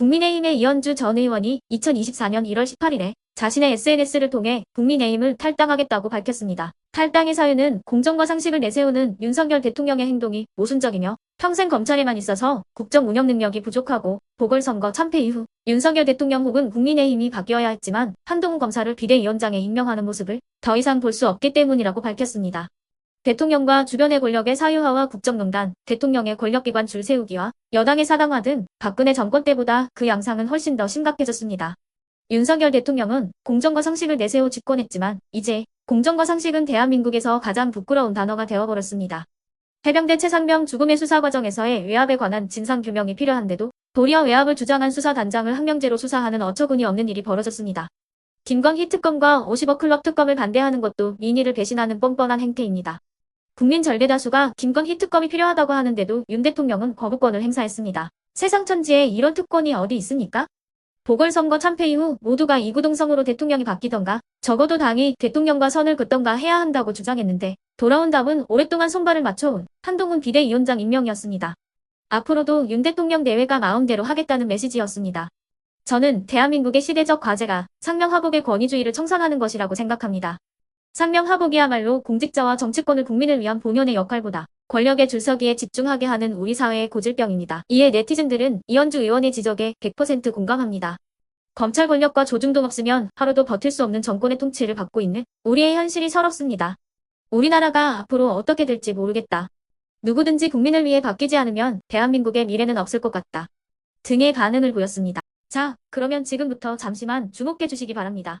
국민의힘의 이현주 전 의원이 2024년 1월 18일에 자신의 SNS를 통해 국민의힘을 탈당하겠다고 밝혔습니다. 탈당의 사유는 공정과 상식을 내세우는 윤석열 대통령의 행동이 모순적이며 평생 검찰에만 있어서 국정 운영 능력이 부족하고 보궐선거 참패 이후 윤석열 대통령 혹은 국민의힘이 바뀌어야 했지만 한동훈 검사를 비대위원장에 임명하는 모습을 더 이상 볼 수 없기 때문이라고 밝혔습니다. 대통령과 주변의 권력의 사유화와 국정농단, 대통령의 권력기관 줄 세우기와 여당의 사당화 등 박근혜 정권 때보다 그 양상은 훨씬 더 심각해졌습니다. 윤석열 대통령은 공정과 상식을 내세워 집권했지만 이제 공정과 상식은 대한민국에서 가장 부끄러운 단어가 되어버렸습니다. 해병대 최상병 죽음의 수사 과정에서의 외압에 관한 진상 규명이 필요한데도 도리어 외압을 주장한 수사단장을 항명제로 수사하는 어처구니 없는 일이 벌어졌습니다. 김광희 특검과 50억 클럽 특검을 반대하는 것도 민의를 배신하는 뻔뻔한 행태입니다. 국민 절대 다수가 김건희 특검이 필요하다고 하는데도 윤 대통령은 거부권을 행사했습니다. 세상 천지에 이런 특권이 어디 있습니까? 보궐선거 참패 이후 모두가 이구동성으로 대통령이 바뀌던가 적어도 당이 대통령과 선을 긋던가 해야 한다고 주장했는데 돌아온 답은 오랫동안 손발을 맞춰온 한동훈 비대위원장 임명이었습니다. 앞으로도 윤 대통령 대회가 마음대로 하겠다는 메시지였습니다. 저는 대한민국의 시대적 과제가 상명하복의 권위주의를 청산하는 것이라고 생각합니다. 상명하복이야말로 공직자와 정치권을 국민을 위한 본연의 역할보다 권력의 줄서기에 집중하게 하는 우리 사회의 고질병입니다. 이에 네티즌들은 이현주 의원의 지적에 100% 공감합니다. 검찰 권력과 조중동 없으면 하루도 버틸 수 없는 정권의 통치를 받고 있는 우리의 현실이 서럽습니다. 우리나라가 앞으로 어떻게 될지 모르겠다. 누구든지 국민을 위해 바뀌지 않으면 대한민국의 미래는 없을 것 같다. 등의 반응을 보였습니다. 자, 그러면 지금부터 잠시만 주목해 주시기 바랍니다.